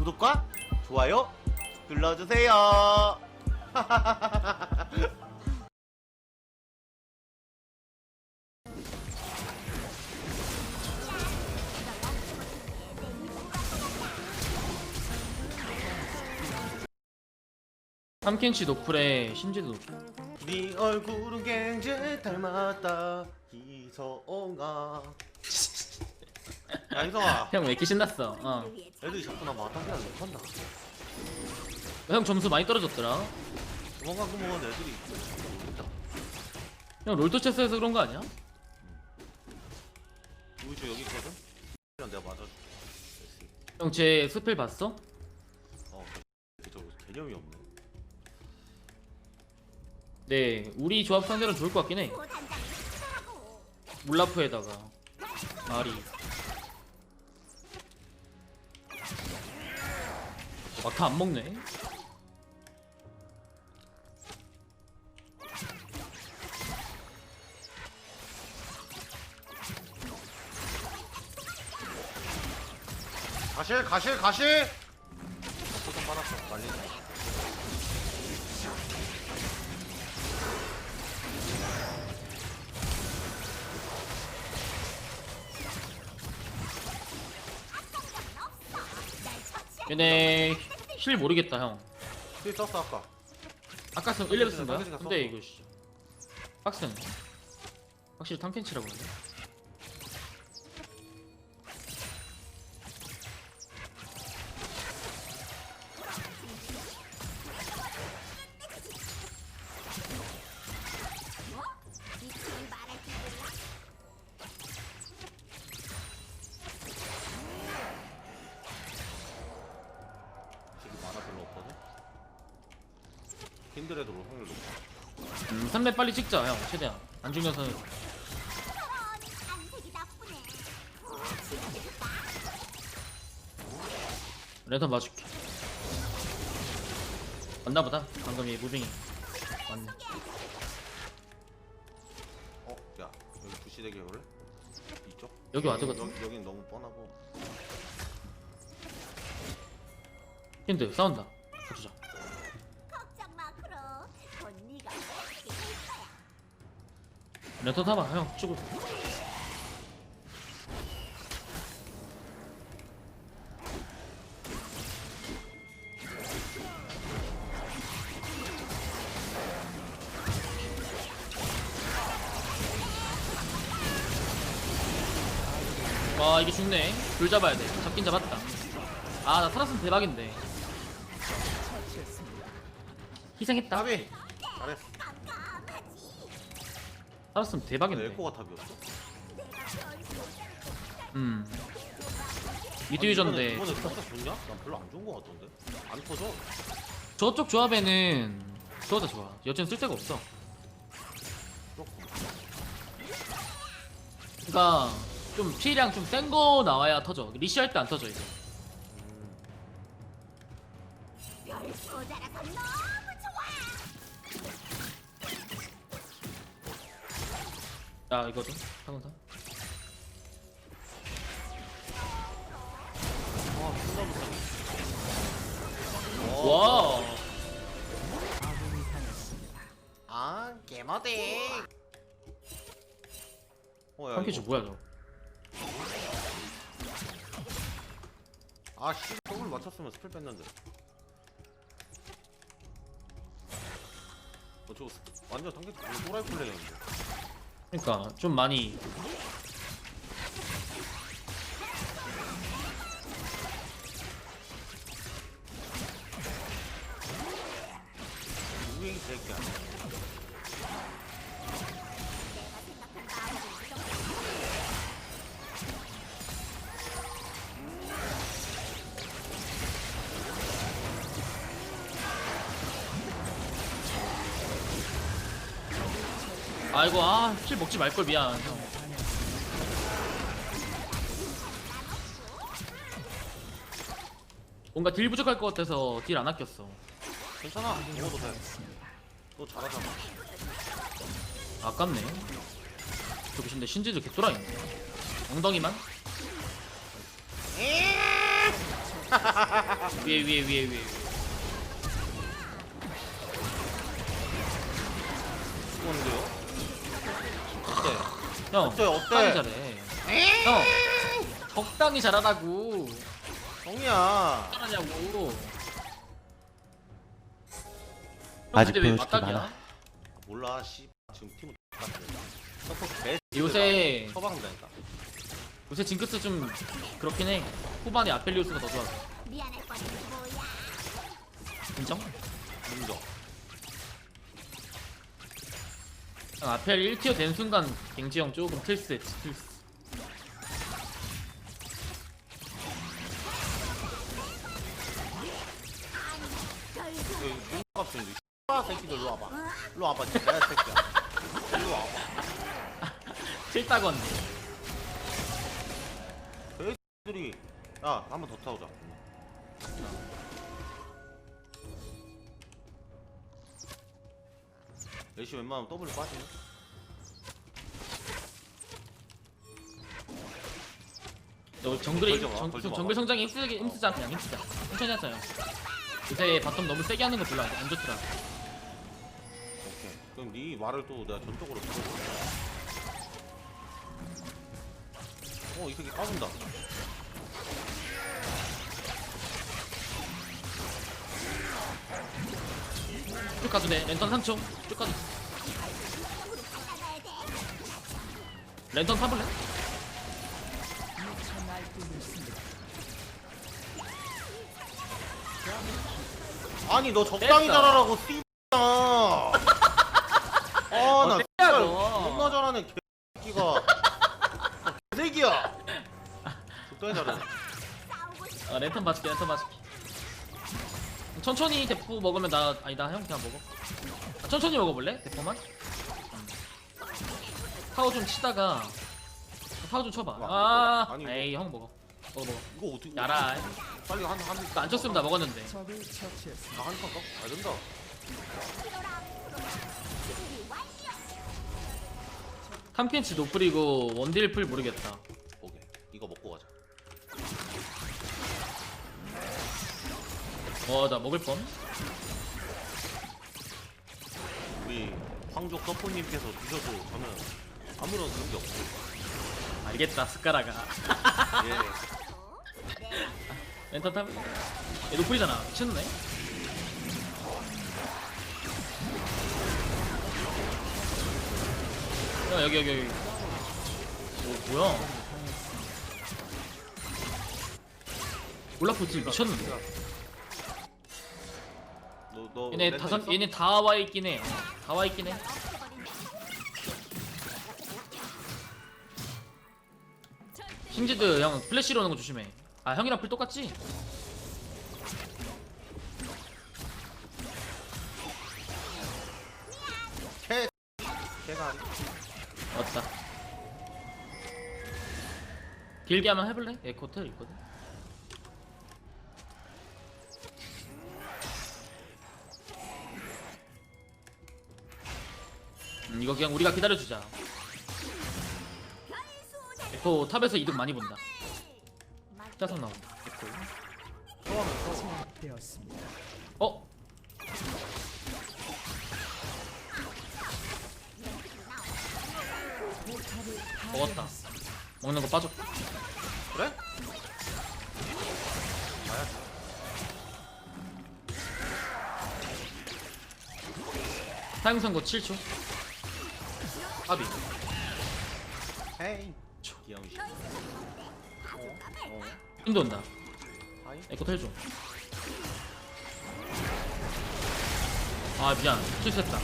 구독과 좋아요 눌러주세요. 삼켄치 노플에 신지도 노플 네 얼굴은 굉장히 닮았다 이성아. 야 이성아, 형 왜 이렇게 신났어 어. 애들이 자꾸 나 마땅히 못한다. 형 점수 많이 떨어졌더라 도망가고 먹은 애들이. 형 롤토체스에서 그런 거 아니야? 우주 여기 있거든. 그냥 내가 맞아줄게. 형 제 스펠 봤어? 어, 저 개념이 없네. 네 우리 조합 상대로 좋을 것 같긴 해 물라프에다가 마리 막타 안 먹네 가실, 가실, 가실. 소금 받았어, 빨리. 얘네 힐 모르겠다 형 힐 썼어 아까. 아까 쓴 1레벨 쓴 거야? 근데. 이거 씨 빡세네 확실히 탕켄치라고 그러네 힘들어도 확률 높아. 음, 3렙 빨리 찍자 형 최대한 안중에서는 레턴 봐줄게 맞나보다 방금 이 무빙이 맞네 어, 야 여기 부시 대기 그래? 이쪽? 여기 와드거든 여기, 여긴 너무 뻔하고. 힌드 싸운다 봐주자 레턴 타봐 형. 찍을 와 이게 죽네. 둘 잡아야 돼. 잡긴 잡았다. 아 나 살았으면 대박인데. 희생했다. 나비 살았으면 대박인데 에코가 탑이었어. 음 미드 유저인데 이번에 진짜 좋냐? 난 별로 안 좋은 거 같던데. 안 터져. 저쪽 조합에는 좋아다 좋아 여튼 쓸데가 없어 그렇군. 그니까 좀 피해량 좀 센 거 나와야 터져 리시 할 때 안 터져 이제 별너 야 이거든 상사 아, 존나 못하네. 와 아, 개머리. 어, 야, 펑키즈 이거- 뭐야 저 아, 씨, 더블 맞췄으면 스펠 뺐는데. 어, 저거 스- 완전 당겨 또라이 플레이였는데. 그니까 좀 많이 아이고 아킬 먹지 말걸 미안 형 뭔가 딜 부족할 것 같아서 딜 안 아꼈어 괜찮아. 먹어도 돼. 너 잘하잖아. 아깝네 저기 근데 신지도 개또라이네 엉덩이만 위에 위에 위에 위에 죽었는데요? 형 어때, 어때? 적당히 잘해. 형 적당히 잘하라고. 형이야. 잘하냐고. 아직 근데 왜 보여줄 게 막각이야? 많아. 몰라 씨. 지금 팀은 똑같아. 서포트 개 요새 처방된다. 요새 징크스 좀 그렇긴 해. 후반에 아펠리우스가 더 좋아. 미안할 뻔했지 뭐야. 인정? 인정 형, 아펠 1티어 된 순간 갱지 형 조금 틀스했지 틀스 X바 새끼들 일로 와봐 일로 와봐 진짜 야 새끼야 일로 와봐 칠따건 들이 야 한 번 더 타오자 열심히 웬만하면 W 빠지네. 너 정글에 걸지 마, 정, 걸지 마. 정글 성장에 힘쓰기 힘쓰자 그냥 힘쓰자. 천천히 하자 형. 요새 바텀 너무 세게 하는 거 별로 안, 안 좋더라. 오케이. 그럼 네 말을 또 내가 전적으로 들어볼게 어이 새끼 까분다. 쭉 가도 돼. 랜턴 3초 쭉 가도 돼. 랜턴 타볼래? 아니 너 적당히 됐어. 잘하라고 씨X야 아나 어, 진짜 너. 존나 잘하는 개새끼가 개새끼야 적당히 싶어. 아 랜턴 봐줄게 랜턴 봐줄게 천천히 대포 먹으면 나 아니다 형 그냥 먹어 아, 천천히 먹어볼래? 대포만? 음. 타워 좀 치다가 타워 좀 쳐봐. 아 아니, 이거- 에이 형 먹어. 먹어 먹어. 이거 어떻게 야라. 빨리 한한 나안 쳤으면 나 먹었는데. 나한판 깎? 아 된다. 탐켄치 노플이고 원딜 풀 모르겠다. 오케이. 이거 먹고 가자. 어나 먹을 뻔. 우리 황족 서포님께서 드셔도 저는 아무런 그런 게 없어요 알겠다 숟가락아. 예. 네. 랜턴 타면 얘 노플이잖아. 미쳤네. 야 여기 여기 여기. 오 뭐야? 올라프 딜 미쳤는데? 너, 너 얘네 렌터 다섯 있어? 얘네 다 와 있긴 해다 와 있긴 해 킹지드 형 플래시로 오는 거 조심해 아 형이랑 풀 똑같지? 개 개가 왔다 길게 한번 해볼래? 에코텔 있거든 음, 이거 그냥 우리가 기다려주자 에코 탑에서 이득 많이 본다. 나온다 에코 어? 먹었다. 먹는 거 빠졌고 그래? 가야지 타임 선고 7초. 아비 헤이 귀여운 씨 어? 힘도 온다? 에코 텔 좀. 아 미안 실수했다.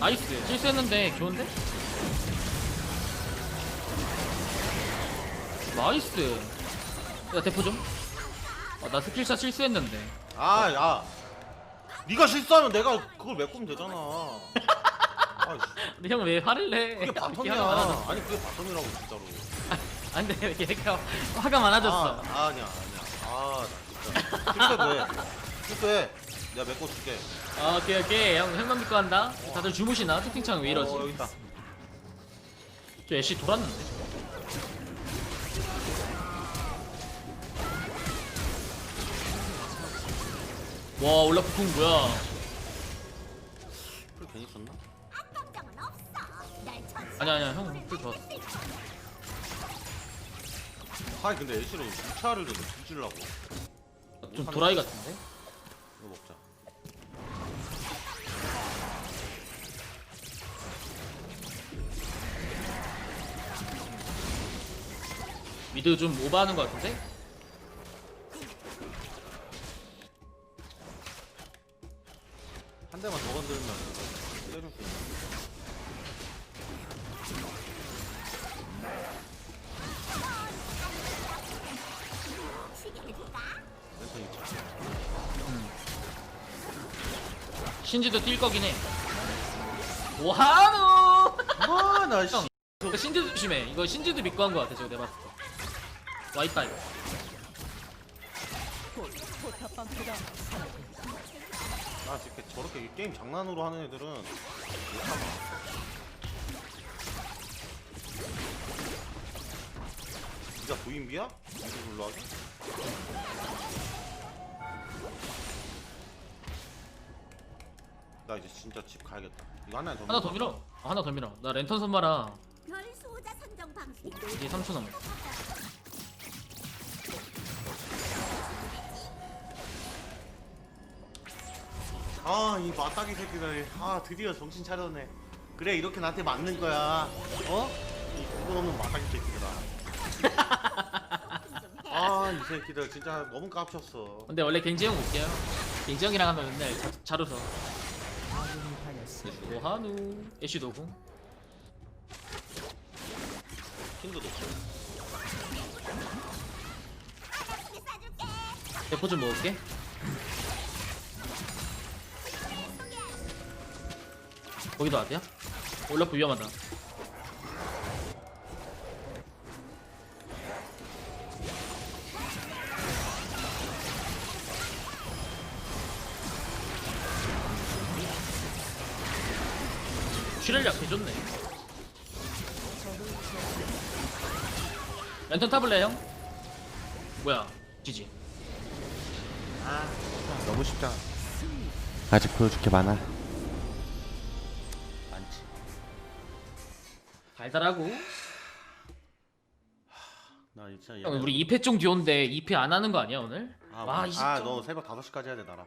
나이스 실수했는데 좋은데? 나이스. 야 대포 좀. 아, 나 스킬샷 실수했는데. 아, 야. 네가 실수하면 내가 그걸 메꾸면 되잖아. 아, 씨. 근데 형 왜 화를 내? 그게 이렇게 화가 바텀이야. 많아졌어. 아니, 그게 바텀이라고 진짜로. 아 근데 왜 걔가 화가 많아졌어. 아, 아니야, 아니야. 아, 나 진짜. 실수해도 해. 실수해. 내가 메꿔 줄게. 아, 오케이 오케이 형 형만 믿고 한다. 다들 주무시나? 채팅창 왜 이러지? 어, 여기 있다. 저 애쉬 돌았는데. 와 올라프 궁 뭐야 아니야 아니야. 형풀 좋았어. 아니 근데 애쉬로 2차를 좀 뒤질라고. 좀 도라이 같은데? 이거 먹자. 미드 좀 오버하는 것 같은데? 한 대만 더 건드리면 신지도 뛸 거긴 해 오하노 아나 씨. 형 신지도 조심해 이거 신지도 믿고 한 거 같아 저거 내가 봤을 때 와이파이 나 이렇게 저렇게 게임 장난으로 하는 애들은 니가 부인비야? 이거 불러 하게? 나 이제 진짜 집 가야겠다. 이거 하나 더 하나 더 밀어. 아, 하나 더 밀어. 나 랜턴 선마라 별 수호자 선정 방식이 이게 3초 남았어 아이 마따기 새끼들. 아 드디어 정신 차렸네. 그래 이렇게 나한테 맞는 거야. 어? 이 구분 없는 마따기 새끼들아. 아이 새끼들. 진짜 너무 깝쳤어. 근데 원래 갱지 형 올게요. 갱지 형이랑 하면 맨날 자, 잘 웃어 오하누 애쉬 노궁 시계 싸줄게. 대포 좀 먹을게 거기도 아디야? 올라프 위험하다 슈렐리아 개좋네 랜턴 타블레 형? 뭐야 지지 아 너무 쉽잖아 아직 보여줄 게 많아. 많지 달달하고 나 진짜 형 우리 2패 중 듀오인데 2패 안 하는 거 아니야 오늘? 아, 와, 이 아. 너 새벽 5시까지 해야 돼, 나랑.